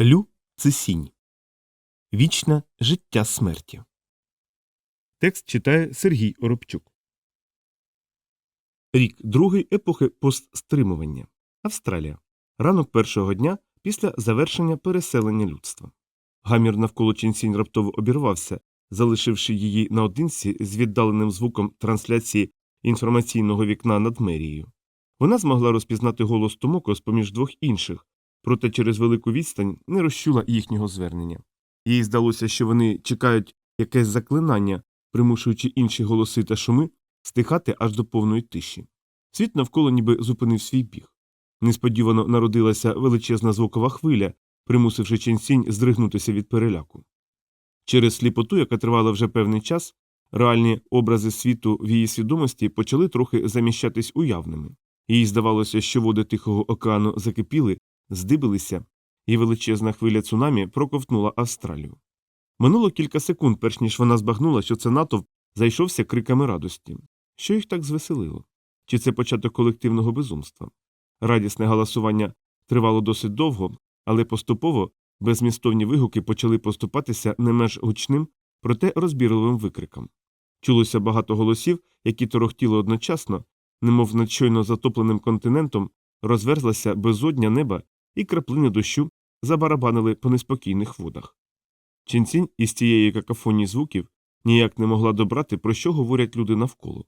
Лю це сінь. Вічне життя смерті. Текст читає Сергій Оробчук. Рік другий епохи постстримування. Австралія. Ранок першого дня після завершення переселення людства. Гамір навколо Ченсінь раптово обірвався, залишивши її наодинці з віддаленим звуком трансляції інформаційного вікна над мерією. Вона змогла розпізнати голос Томоко з поміж двох інших, проте через велику відстань не розчула їхнього звернення. Їй здалося, що вони чекають якесь заклинання, примушуючи інші голоси та шуми стихати аж до повної тиші. Світ навколо ніби зупинив свій біг. Несподівано народилася величезна звукова хвиля, примусивши Ченсінь здригнутися від переляку. Через сліпоту, яка тривала вже певний час, реальні образи світу в її свідомості почали трохи заміщатись уявними. Їй здавалося, що води Тихого океану закипіли, здибилися, і величезна хвиля цунамі проковтнула Австралію. Минуло кілька секунд, перш ніж вона збагнула, що це натовп зайшовся криками радості. Що їх так звеселило? Чи це початок колективного безумства? Радісне галасування тривало досить довго, але поступово безмістовні вигуки почали поступатися не менш гучним, проте розбірливим викриком. Чулося багато голосів, які торохтіли одночасно, немов над щойно затопленим континентом розверзлася безодня неба, і краплини дощу забарабанили по неспокійних водах. Ченцінь із цієї какафонії звуків ніяк не могла добрати, про що говорять люди навколо.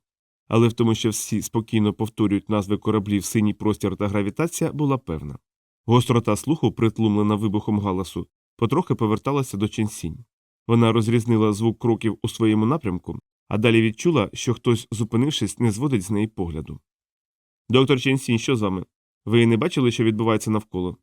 Але в тому, що всі спокійно повторюють назви кораблів синій простір та гравітація, була певна. Гострота слуху, притлумлена вибухом галасу, потрохи поверталася до Ченсінь. Вона розрізнила звук кроків у своєму напрямку, а далі відчула, що хтось, зупинившись, не зводить з неї погляду. Доктор Ченсінь, що з вами? Ви не бачили, що відбувається навколо?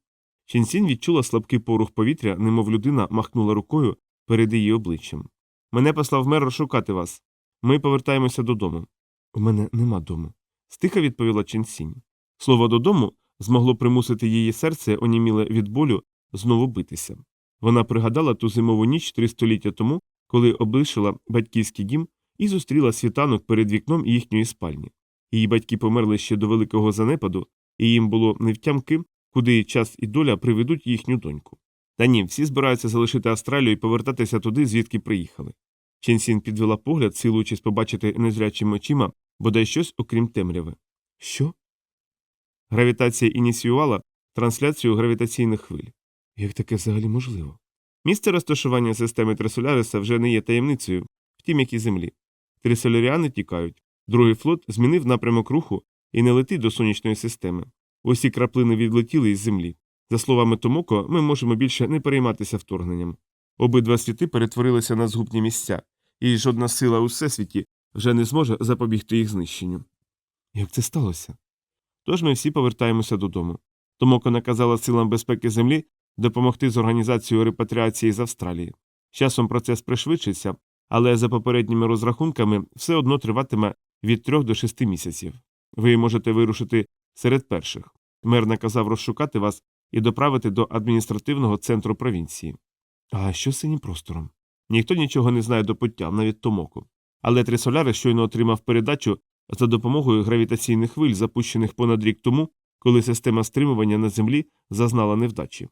Ченсінь відчула слабкий порух повітря, немов людина махнула рукою перед її обличчям. Мене послав мер розшукати вас. Ми повертаємося додому. У мене нема дому. стиха відповіла Ченсінь. Слово додому змогло примусити її серце, оніміле від болю, знову битися. Вона пригадала ту зимову ніч три століття тому, коли облишила батьківський дім і зустріла світанок перед вікном їхньої спальні. Її батьки померли ще до великого занепаду, і їм було невтямки, куди час і доля приведуть їхню доньку. Та ні, всі збираються залишити Австралію і повертатися туди, звідки приїхали. Ченсін підвела погляд, силуючись побачити незрячими очима бодай щось окрім темряви. Що? Гравітація ініціювала трансляцію гравітаційних хвиль. Як таке взагалі можливо? Місце розташування системи Тресоляриса вже не є таємницею, втім, як і землі. Трисоляріани тікають. Другий флот змінив напрямок руху і не летить до сонячної системи. Усі краплини відлетіли із землі. За словами Томоко, ми можемо більше не перейматися вторгненням. Обидва світи перетворилися на згубні місця, і жодна сила у всесвіті вже не зможе запобігти їх знищенню. Як це сталося? Тож ми всі повертаємося додому. Томоко наказала силам безпеки Землі допомогти з організацією репатріації з Австралії. Часом процес пришвидшиться, але за попередніми розрахунками все одно триватиме від трьох до шести місяців. Ви можете вирушити серед перших. Мер наказав розшукати вас і доправити до адміністративного центру провінції. А що з синім простором? Ніхто нічого не знає до пуття, навіть Томоку. Але Трисоляри щойно отримав передачу за допомогою гравітаційних хвиль, запущених понад рік тому, коли система стримування на землі зазнала невдачі.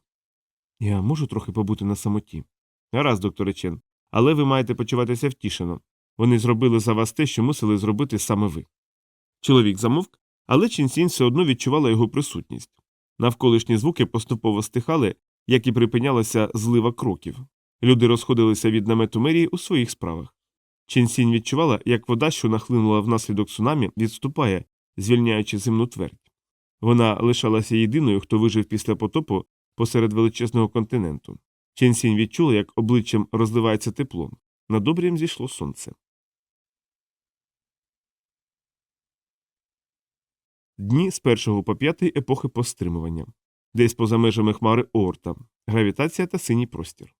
Я можу трохи побути на самоті. Гаразд, докторе Чен, але ви маєте почуватися втішено. Вони зробили за вас те, що мусили зробити саме ви. Чоловік замовк, але Чінсінь все одно відчувала його присутність. Навколишні звуки поступово стихали, як і припинялася злива кроків. Люди розходилися від намету мерії у своїх справах. Чінсінь відчувала, як вода, що нахлинула внаслідок цунамі, відступає, звільняючи земну твердь. Вона лишалася єдиною, хто вижив після потопу посеред величезного континенту. Ченсінь відчула, як обличчям розливається тепло. Над обрієм зійшло сонце. Дні з першого по п'ятий епохи постримування. Десь поза межами хмари Оорта. Гравітація та синій простір.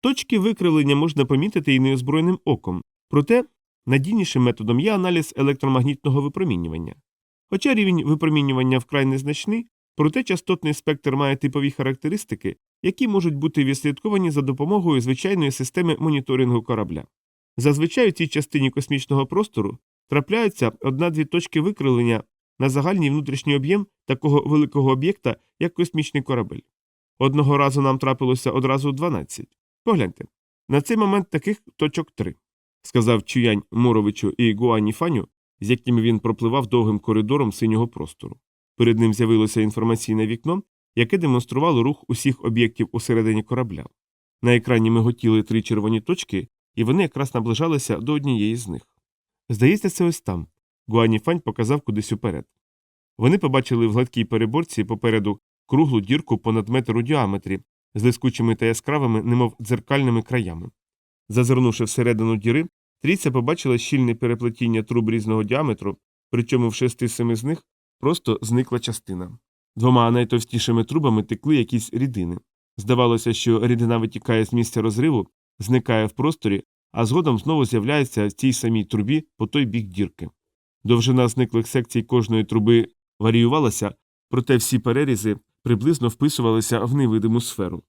Точки викривлення можна помітити і неозброєним оком, проте надійнішим методом є аналіз електромагнітного випромінювання. Хоча рівень випромінювання вкрай незначний, проте частотний спектр має типові характеристики, які можуть бути відслідковані за допомогою звичайної системи моніторингу корабля. Зазвичай у цій частині космічного простору трапляються одна-дві точки викривлення на загальний внутрішній об'єм такого великого об'єкта, як космічний корабель. Одного разу нам трапилося одразу 12. Погляньте, на цей момент таких точок три, сказав Чуянь Моровичу і Гуані Фаню, з якими він пропливав довгим коридором синього простору. Перед ним з'явилося інформаційне вікно, яке демонструвало рух усіх об'єктів усередині корабля. На екрані миготіли три червоні точки, і вони якраз наближалися до однієї з них. Здається, це ось там. Гуані Фань показав кудись уперед. Вони побачили в гладкій переборці попереду круглу дірку понад метр у діаметрі, з лискучими та яскравими, немов дзеркальними краями. Зазирнувши всередину діри, трійця побачила щільне переплетіння труб різного діаметру, причому в шести-семи з них просто зникла частина. Двома найтовстішими трубами текли якісь рідини. Здавалося, що рідина витікає з місця розриву, зникає в просторі, а згодом знову з'являється в цій самій трубі по той бік дірки. Довжина зниклих секцій кожної труби варіювалася, проте всі перерізи приблизно вписувалися в невидиму сферу.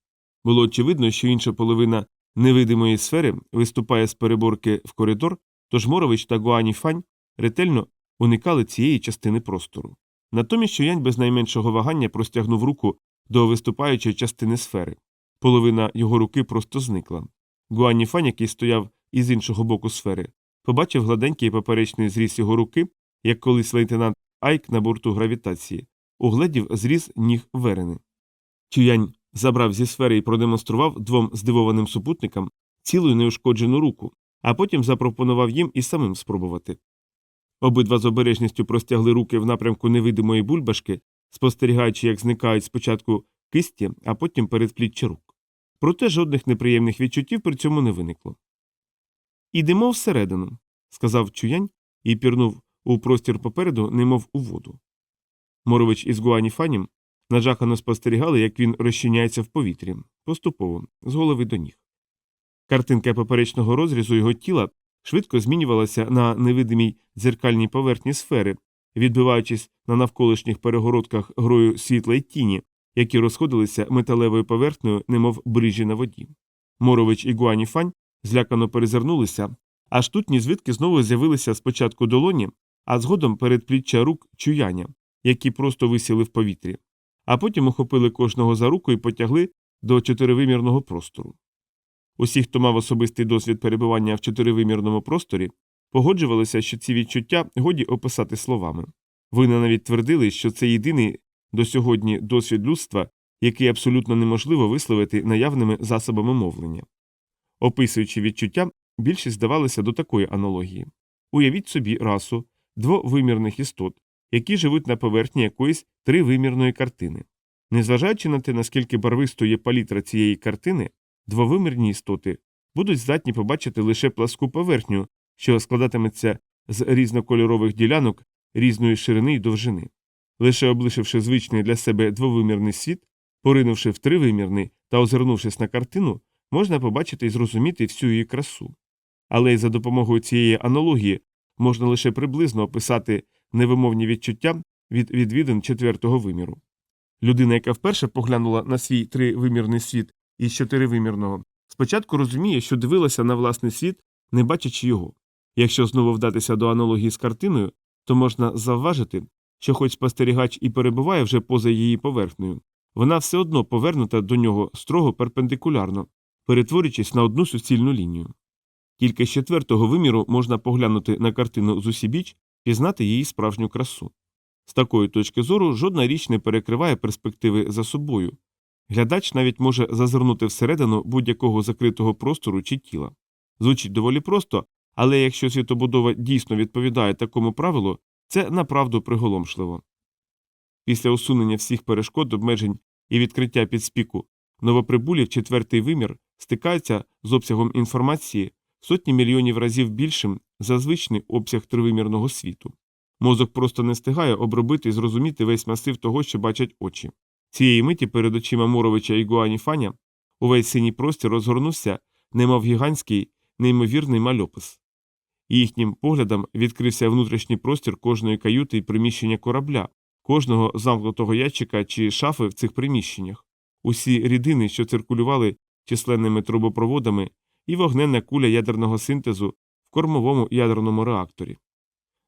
Було очевидно, що інша половина невидимої сфери виступає з переборки в коридор, тож Морович та Гуані Фань ретельно уникали цієї частини простору. Натомість Шуянь без найменшого вагання простягнув руку до виступаючої частини сфери. Половина його руки просто зникла. Гуані Фань, який стояв із іншого боку сфери, побачив гладенький поперечний зріз його руки, як колись лейтенант Айк на борту гравітації, угледів зріз ніг верени. Чуянь забрав зі сфери і продемонстрував двом здивованим супутникам цілу неушкоджену руку, а потім запропонував їм і самим спробувати. Обидва з обережністю простягли руки в напрямку невидимої бульбашки, спостерігаючи, як зникають спочатку кисті, а потім передпліччя рук. Проте жодних неприємних відчуттів при цьому не виникло. Ідемо всередину, сказав Чуянь і пірнув у простір попереду, немов у воду. Морович із Гуані Фанім нажахано спостерігали, як він розчиняється в повітрі, поступово, з голови до ніг. Картинка поперечного розрізу його тіла швидко змінювалася на невидимій дзеркальній поверхні сфери, відбиваючись на навколишніх перегородках грою світла й тіні, які розходилися металевою поверхнею, немов брижі на воді. Морович і Гуані Фань злякано перезирнулися, аж тут ні звідки знову з'явилися спочатку долоні, а згодом передпліччя рук чуяння, які просто висіли в повітрі, а потім охопили кожного за руку і потягли до чотиривимірного простору. Усі, хто мав особистий досвід перебування в чотиривимірному просторі, погоджувалися, що ці відчуття годі описати словами. Вони навіть твердили, що це єдиний до сьогодні досвід людства, який абсолютно неможливо висловити наявними засобами мовлення. Описуючи відчуття, більшість здавалися до такої аналогії. Уявіть собі расу двовимірних істот, які живуть на поверхні якоїсь тривимірної картини. Незважаючи на те, наскільки барвистою є палітра цієї картини, двовимірні істоти будуть здатні побачити лише пласку поверхню, що складатиметься з різнокольорових ділянок різної ширини й довжини. Лише облишивши звичний для себе двовимірний світ, поринувши в тривимірний та озирнувшись на картину, можна побачити і зрозуміти всю її красу. Але й за допомогою цієї аналогії можна лише приблизно описати невимовні відчуття від відвідин четвертого виміру. Людина, яка вперше поглянула на свій тривимірний світ із чотиривимірного, спочатку розуміє, що дивилася на власний світ, не бачачи його. Якщо знову вдатися до аналогії з картиною, то можна завважити, що хоч спостерігач і перебуває вже поза її поверхнею, вона все одно повернута до нього строго перпендикулярно, перетворюючись на одну суцільну лінію. Тільки з четвертого виміру можна поглянути на картину з усібіч пізнати її справжню красу. З такої точки зору жодна річ не перекриває перспективи за собою. Глядач навіть може зазирнути всередину будь-якого закритого простору чи тіла. Звучить доволі просто, але якщо світобудова дійсно відповідає такому правилу, це направду приголомшливо. Після усунення всіх перешкод, обмежень і відкриття підспіку новоприбулів четвертий вимір стикаються з обсягом інформації сотні мільйонів разів більшим за звичний обсяг тривимірного світу. Мозок просто не встигає обробити і зрозуміти весь масив того, що бачать очі. Цієї миті перед очима Моровича і Гуані Фаня увесь синій простір розгорнувся, немов гігантський, неймовірний мальопис. Їхнім поглядом відкрився внутрішній простір кожної каюти і приміщення корабля, кожного замкнутого ящика чи шафи в цих приміщеннях, усі рідини, що циркулювали численними трубопроводами, і вогненна куля ядерного синтезу в кормовому ядерному реакторі.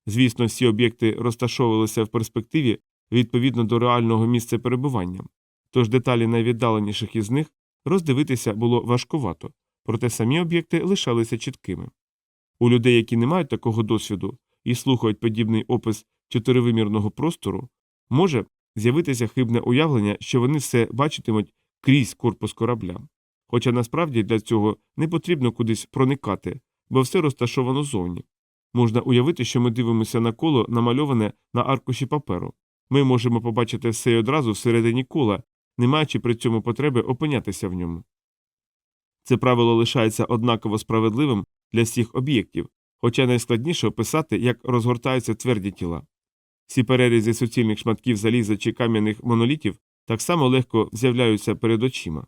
Звісно, всі об'єкти розташовувалися в перспективі відповідно до реального місця перебування, тож деталі найвіддаленіших із них роздивитися було важкувато, проте самі об'єкти лишалися чіткими. У людей, які не мають такого досвіду і слухають подібний опис чотиривимірного простору, може з'явитися хибне уявлення, що вони все бачитимуть крізь корпус корабля. Хоча насправді для цього не потрібно кудись проникати, бо все розташовано зовні. Можна уявити, що ми дивимося на коло, намальоване на аркуші паперу. Ми можемо побачити все й одразу всередині кола, не маючи при цьому потреби опинятися в ньому. Це правило лишається однаково справедливим для всіх об'єктів, хоча найскладніше описати, як розгортаються тверді тіла. Всі перерізи суцільних шматків заліза чи кам'яних монолітів так само легко з'являються перед очима.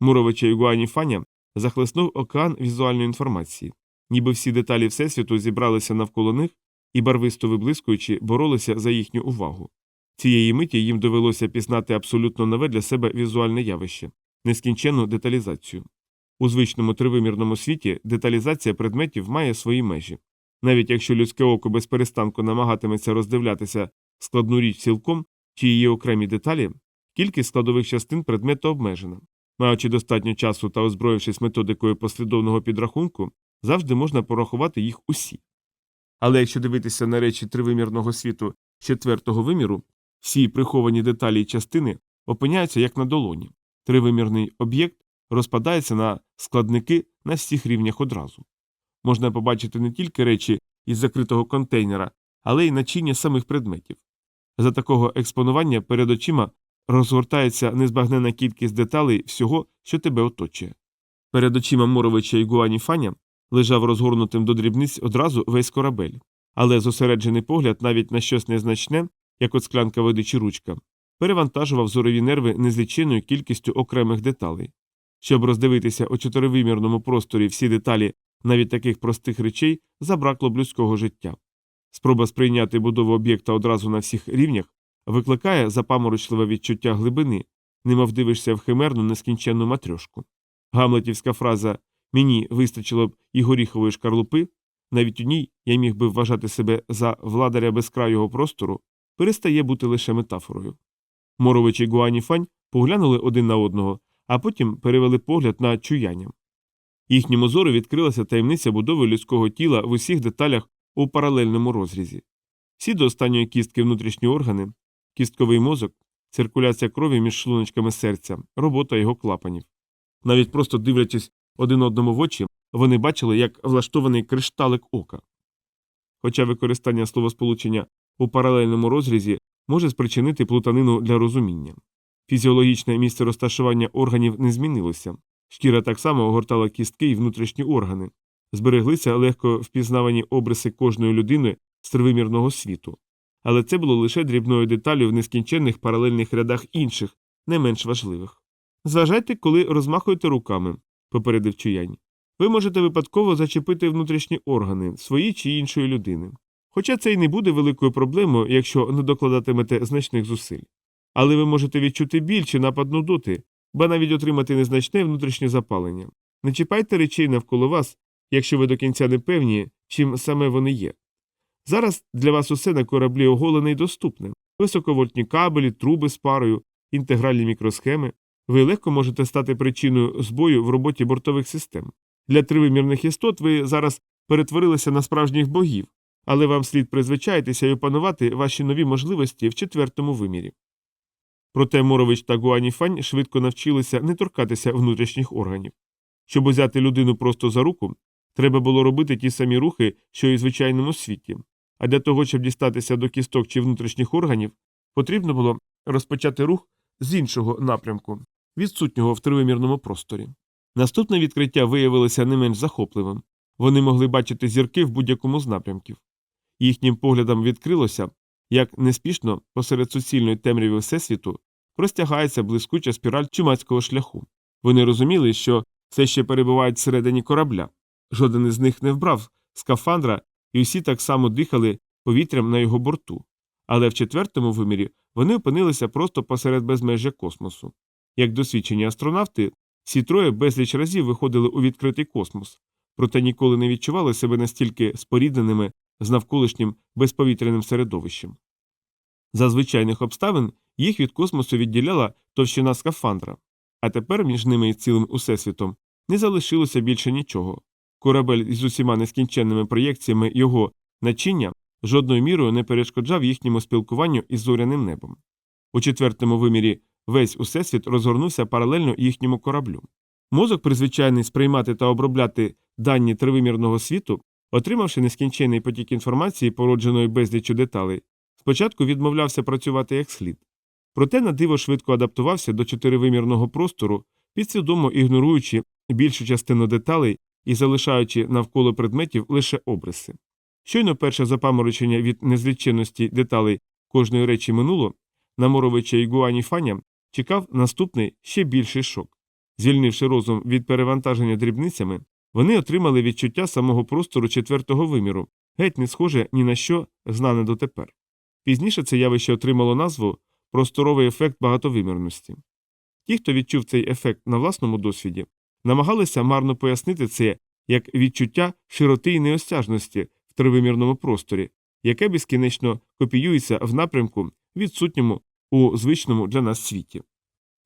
Муровича і Гуані Фаня захлеснув океан візуальної інформації, ніби всі деталі Всесвіту зібралися навколо них і, барвисто виблискуючи, боролися за їхню увагу. Цієї миті їм довелося пізнати абсолютно нове для себе візуальне явище нескінченну деталізацію. У звичному тривимірному світі деталізація предметів має свої межі. Навіть якщо людське око без перестанку намагатиметься роздивлятися складну річ цілком чи її окремі деталі, кількість складових частин предмету обмежена. Маючи достатньо часу та озброївшись методикою послідовного підрахунку, завжди можна порахувати їх усі. Але якщо дивитися на речі тривимірного світу четвертого виміру, всі приховані деталі й частини опиняються як на долоні. Тривимірний об'єкт розпадається на складники на всіх рівнях одразу. Можна побачити не тільки речі із закритого контейнера, але й начиння самих предметів. За такого експонування перед очима розгортається незбагнена кількість деталей всього, що тебе оточує. Перед очима Моровича і Гуані Фаня лежав розгорнутим до дрібниць одразу весь корабель, але зосереджений погляд навіть на щось незначне, як от склянка води чи ручка, перевантажував зорові нерви незліченою кількістю окремих деталей. Щоб роздивитися у чотиривимірному просторі всі деталі навіть таких простих речей забракло б людського життя. Спроба сприйняти будову об'єкта одразу на всіх рівнях викликає запаморочливе відчуття глибини, немов дивишся в химерну нескінченну матрьошку. Гамлетівська фраза Мені вистачило б і горіхової шкарлупи, навіть у ній я міг би вважати себе за владаря безкрайого простору, перестає бути лише метафорою. Морович і Гуані Фань поглянули один на одного, а потім перевели погляд на чуяння. Їхньому зору відкрилася таємниця будови людського тіла в усіх деталях у паралельному розрізі. Всі до останньої кістки внутрішні органи, кістковий мозок, циркуляція крові між шлуночками серця, робота його клапанів. Навіть просто дивлячись один одному в очі, вони бачили, як влаштований кришталик ока. Хоча використання словосполучення у паралельному розрізі може спричинити плутанину для розуміння. Фізіологічне місце розташування органів не змінилося, шкіра так само огортала кістки і внутрішні органи, збереглися легко впізнавані обриси кожної людини з тривимірного світу. Але це було лише дрібною деталю в нескінченних паралельних рядах інших, не менш важливих. Зважайте, коли розмахуєте руками, попередив чуянь. Ви можете випадково зачепити внутрішні органи свої чи іншої людини. Хоча це й не буде великою проблемою, якщо не докладатимете значних зусиль. Але ви можете відчути біль чи напад нудоти, ба навіть отримати незначне внутрішнє запалення. Не чіпайте речей навколо вас, якщо ви до кінця не певні, чим саме вони є. Зараз для вас усе на кораблі оголене й доступне високовольтні кабелі, труби з парою, інтегральні мікросхеми. Ви легко можете стати причиною збою в роботі бортових систем. Для тривимірних істот ви зараз перетворилися на справжніх богів, але вам слід призвичаїтися і опанувати ваші нові можливості в четвертому вимірі. Проте Морович та Гуаніфань швидко навчилися не торкатися внутрішніх органів. Щоб узяти людину просто за руку, треба було робити ті самі рухи, що й у звичайному світі, а для того, щоб дістатися до кісток чи внутрішніх органів, потрібно було розпочати рух з іншого напрямку, відсутнього в тривимірному просторі. Наступне відкриття виявилося не менш захопливим вони могли бачити зірки в будь-якому з напрямків. Їхнім поглядом відкрилося, як неспішно посеред суцільної темряви Всесвіту простягається блискуча спіраль чумацького шляху. Вони розуміли, що все ще перебувають всередині корабля. Жоден із них не вбрав скафандра, і усі так само дихали повітрям на його борту. Але в четвертому вимірі вони опинилися просто посеред безмежжя космосу. Як досвідчені астронавти, всі троє безліч разів виходили у відкритий космос, проте ніколи не відчували себе настільки спорідненими з навколишнім безповітряним середовищем. За звичайних обставин їх від космосу відділяла товщина скафандра, а тепер між ними і цілим усесвітом не залишилося більше нічого. Корабель із усіма нескінченними проєкціями його начиння жодною мірою не перешкоджав їхньому спілкуванню із зоряним небом. У четвертому вимірі весь усесвіт розгорнувся паралельно їхньому кораблю. Мозок, призвичайний сприймати та обробляти дані тривимірного світу, отримавши нескінченний потік інформації, породженої безліччю деталей, спочатку відмовлявся працювати як слід. Проте на диво швидко адаптувався до чотиривимірного простору, підсвідомо ігноруючи більшу частину деталей і залишаючи навколо предметів лише обриси. Щойно перше запаморочення від незліченності деталей кожної речі минуло, на Моровича і Гуані Фаня чекав наступний ще більший шок. Звільнивши розум від перевантаження дрібницями, вони отримали відчуття самого простору четвертого виміру, геть не схоже ні на що знане дотепер. Пізніше це явище отримало назву просторовий ефект багатовимірності. Ті, хто відчув цей ефект на власному досвіді, намагалися марно пояснити це як відчуття широти і неосяжності в тривимірному просторі, яке безкінечно копіюється в напрямку, відсутньому у звичному для нас світі.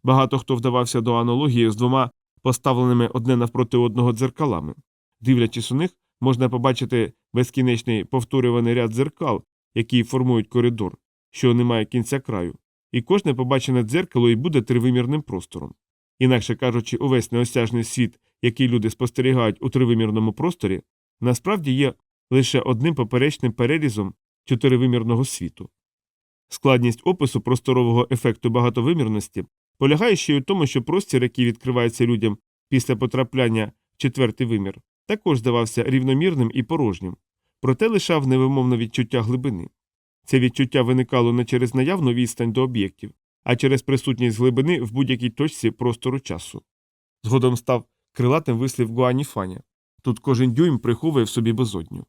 Багато хто вдавався до аналогії з двома поставленими одне навпроти одного дзеркалами. Дивлячись у них, можна побачити безкінечний повторюваний ряд дзеркал, які формують коридор, що не має кінця краю, і кожне побачене дзеркало і буде тривимірним простором. Інакше кажучи, увесь неосяжний світ, який люди спостерігають у тривимірному просторі, насправді є лише одним поперечним перерізом чотиривимірного світу. Складність опису просторового ефекту багатовимірності полягає ще й у тому, що простір, який відкривається людям після потрапляння в четвертий вимір, також здавався рівномірним і порожнім, проте лишав невимовне відчуття глибини. Це відчуття виникало не через наявну відстань до об'єктів, а через присутність глибини в будь-якій точці простору часу. Згодом став крилатим вислів Гуані Фаня. Тут кожен дюйм приховує в собі безодню.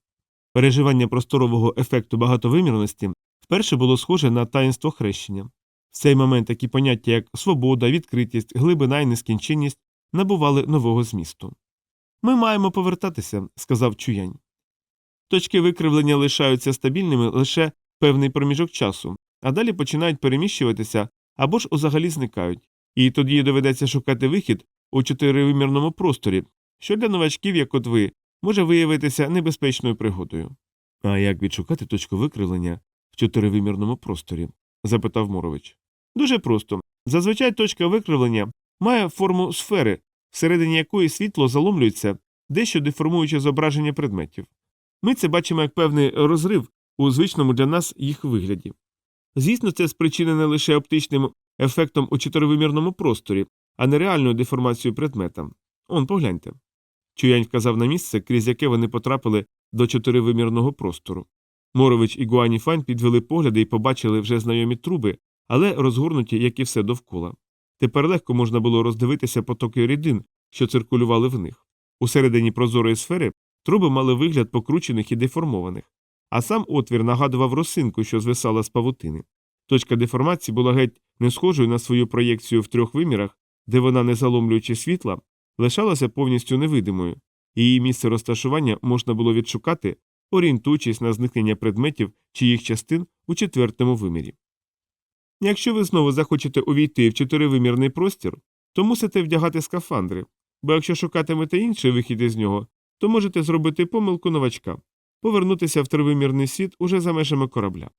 Переживання просторового ефекту багатовимірності вперше було схоже на таїнство хрещення. В цей момент такі поняття, як свобода, відкритість, глибина і нескінченність набували нового змісту. Ми маємо повертатися, сказав Чуянь. Точки викривлення лишаються стабільними лише певний проміжок часу, а далі починають переміщуватися або ж взагалі зникають, і тоді доведеться шукати вихід у чотиривимірному просторі, що для новачків, як от ви, може виявитися небезпечною пригодою. А як відшукати точку викривлення в чотиривимірному просторі? запитав Морович. Дуже просто. Зазвичай точка викривлення має форму сфери, всередині якої світло заломлюється, дещо деформуючи зображення предметів. Ми це бачимо як певний розрив у звичному для нас їх вигляді. Звісно, це спричинене лише оптичним ефектом у чотиривимірному просторі, а не реальною деформацією предмета. Он, погляньте. Чуянь вказав на місце, крізь яке вони потрапили до чотиривимірного простору. Морович і Гуані Фань підвели погляди і побачили вже знайомі труби, але розгорнуті, як і все довкола. Тепер легко можна було роздивитися потоки рідин, що циркулювали в них. Усередині прозорої сфери труби мали вигляд покручених і деформованих, а сам отвір нагадував росинку, що звисала з павутини. Точка деформації була геть не схожою на свою проєкцію в трьох вимірах, де вона, не заломлюючи світла, лишалася повністю невидимою, і її місце розташування можна було відшукати, орієнтуючись на зникнення предметів чи їх частин у четвертому вимірі. Якщо ви знову захочете увійти в чотиривимірний простір, то мусите вдягати скафандри, бо якщо шукатимете інший вихід із нього, то можете зробити помилку новачка, повернутися в тривимірний світ уже за межами корабля.